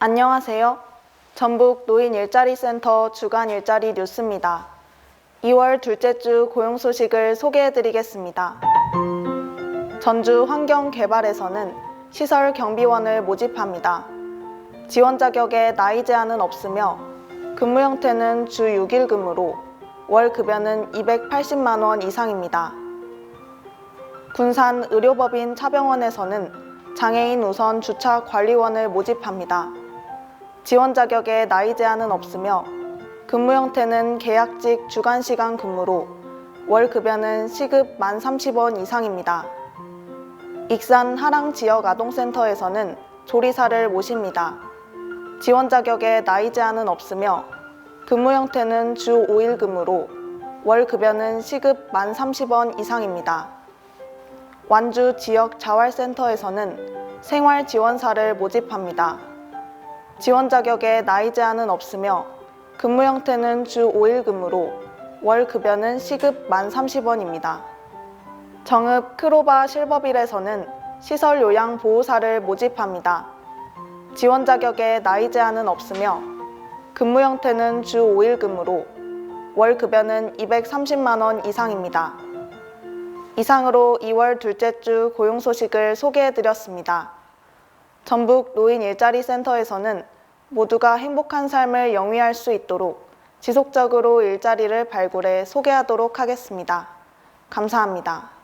안녕하세요. 전북 노인 일자리 센터 주간 일자리 뉴스입니다. 2월 둘째 주 고용 소식을 소개해 드리겠습니다. 전주 환경개발에서는 시설 경비원을 모집합니다. 지원 자격에 나이 제한은 없으며 근무 형태는 주 6일 근무로 월 급여는 280만 원 이상입니다. 군산 의료법인 차병원에서는 장애인 우선 주차 관리원을 모집합니다. 지원 자격에 나이 제한은 없으며 근무 형태는 계약직 주간 시간 근무로 월 급여는 시급 1,030원 이상입니다. 익산 하랑 지역 아동센터에서는 조리사를 모십니다. 지원 자격에 나이 제한은 없으며 근무 형태는 주 5일 근무로 월 급여는 시급 1,030원 이상입니다. 완주 지역 자활센터에서는 생활 지원사를 모집합니다. 지원 자격에 나이 제한은 없으며 근무 형태는 주 5일 근무로 월 급여는 시급 1,030원입니다. 정읍 크로바 실버빌에서는 시설 요양 보호사를 모집합니다. 지원 자격에 나이 제한은 없으며 근무 형태는 주 5일 근무로 월 급여는 230만 원 이상입니다. 이상으로 2월 둘째 주 고용 소식을 소개해 드렸습니다. 전북 노인 일자리 센터에서는 모두가 행복한 삶을 영위할 수 있도록 지속적으로 일자리를 발굴해 소개하도록 하겠습니다. 감사합니다.